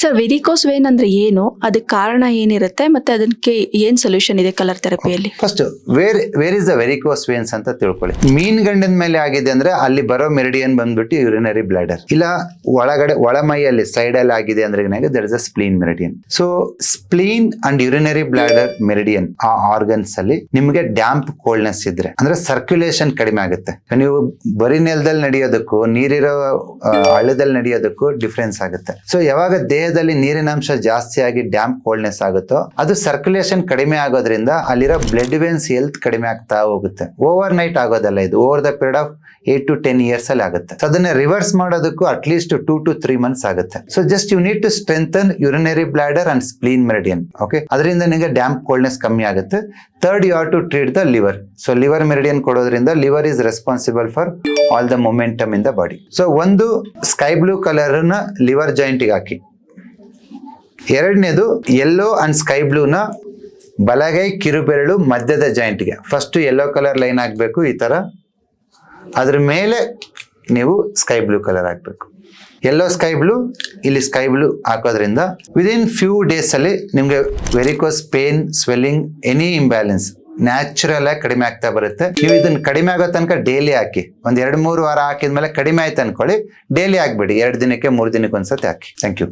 Sir varicose vane ಅಂದ್ರೆ ಏನು? ಅದಕ್ಕೆ ಕಾರಣ ಏನಿರುತ್ತೆ? ಮತ್ತೆ ಅದಕ್ಕೆ ಏನ್ ಸೊಲ್ಯೂಷನ್ ಇದೆ colour ಥೆರಪಿಯಲ್ಲಿ first where where is the varicose veins ಅಂತ ತಿಳ್ಕೊಳ್ಳಿ. ಮೀನ್ ಗಂಡನ ಮೇಲೆ ಆಗಿದೆ ಅಂದ್ರೆ ಅಲ್ಲಿ ಬರೋ ಮೆರಿಡಿಯನ್ ಬಂದ್ಬಿಟ್ಟು ಯೂರಿನರಿ ಬ್ಲಾಡರ್ ಇಲ್ಲ, ಒಳಗಡೆ, ಒಳ ಮೈಯಲ್ಲಿ ಸೈಡ್ ಅಲ್ಲಿ ಆಗಿದೆ ಅಂದ್ರೆ there is a spleen meridian so spleen and urinary bladder meridian ಆ ಆರ್ಗನ್ಸ್ ಅಲ್ಲಿ ನಿಮಗೆ ಡ್ಯಾಂಪ್ ಕೋಲ್ಡ್ನೆಸ್ ಇದ್ರೆ, ಅಂದ್ರೆ ಸರ್ಕ್ಯುಲೇಷನ್ ಕಡಿಮೆ ಆಗುತ್ತೆ. ನೀವು ಬರೀ ನೆಲದಲ್ಲಿ ನಡೆಯೋದಕ್ಕೂ, ನೀರಿರೋ ಹಳ್ಳದಲ್ಲಿ ನಡೆಯೋದಕ್ಕೂ ಡಿಫ್ರೆನ್ಸ್ ಆಗುತ್ತೆ. ಸೊ ಯಾವಾಗ ದೇಹದಲ್ಲಿ ನೀರಿನ ಅಂಶ ಜಾಸ್ತಿ ಆಗಿ ಡ್ಯಾಂಪ್ ಕೋಲ್ಡ್ನೆಸ್ ಆಗುತ್ತೋ, ಅದು ಸರ್ಕ್ಯುಲೇಷನ್ ಕಡಿಮೆ ಆಗೋದ್ರಿಂದ ಅಲ್ಲಿರೋ ಬ್ಲಡ್ ವೇನ್ಸ್ ಹೆಲ್ತ್ ಕಡಿಮೆ ಆಗ್ತಾ ಹೋಗುತ್ತೆ. ಓವರ್ ನೈಟ್ ಆಗೋದಲ್ಲ ಇದು over the period of eight to ten years ಅಲ್ಲಿ ಆಗುತ್ತೆ. ಸೊ ಅದನ್ನ ರಿವರ್ಸ್ ಮಾಡೋದಕ್ಕೂ at least two to three months ಆಗುತ್ತೆ. So just you need to strengthen urinary bladder and spleen meridian okay ಅದರಿಂದ ನಿಮಗೆ ಡ್ಯಾಮ್ ಕೋಲ್ಡ್ನೆಸ್ ಕಮ್ಮಿ ಆಗುತ್ತೆ. Third you are to treat the liver so liver meridian ಕೊಡೋದ್ರಿಂದ liver is responsible for all the momentum in the body so ಒಂದು sky blue ಕಲರ್ನ liver ಜಾಯಿಂಟಿಗೆ ಹಾಕಿ. ಎರಡನೇದು yellow and sky ಬ್ಲೂನ ಬಲಗೈ ಕಿರುಬೆರಳು ಮಧ್ಯದ ಜಾಯಿಂಟ್ಗೆ ಫಸ್ಟ್ ಯೆಲ್ಲೋ ಕಲರ್ ಲೈನ್ ಹಾಕ್ಬೇಕು, ಈ ತರ. ಅದ್ರ ಮೇಲೆ ನೀವು ಸ್ಕೈ ಬ್ಲೂ ಕಲರ್ ಹಾಕ್ಬೇಕು. ಎಲ್ಲೋ ಸ್ಕೈ ಬ್ಲೂ ಇಲ್ಲಿ ಸ್ಕೈ ಬ್ಲೂ ಹಾಕೋದ್ರಿಂದ ವಿದಿನ್ ಫ್ಯೂ ಡೇಸ್ ಅಲ್ಲಿ ನಿಮ್ಗೆ varicose pain swelling any imbalance natural ಆಗಿ ಕಡಿಮೆ ಆಗ್ತಾ ಬರುತ್ತೆ. ನೀವು ಇದನ್ನ ಕಡಿಮೆ ಆಗೋ ತನಕ ಡೈಲಿ ಹಾಕಿ, ಒಂದ್ ಎರಡು ಮೂರು ವಾರ ಹಾಕಿದ್ಮೇಲೆ ಕಡಿಮೆ ಆಯ್ತು ಅನ್ಕೊಳ್ಳಿ ಡೈಲಿ ಹಾಕ್ಬಿಡಿ. ಎರಡು ದಿನಕ್ಕೆ, ಮೂರು ದಿನಕ್ಕೆ ಒಂದ್ಸತಿ ಹಾಕಿ. Thank you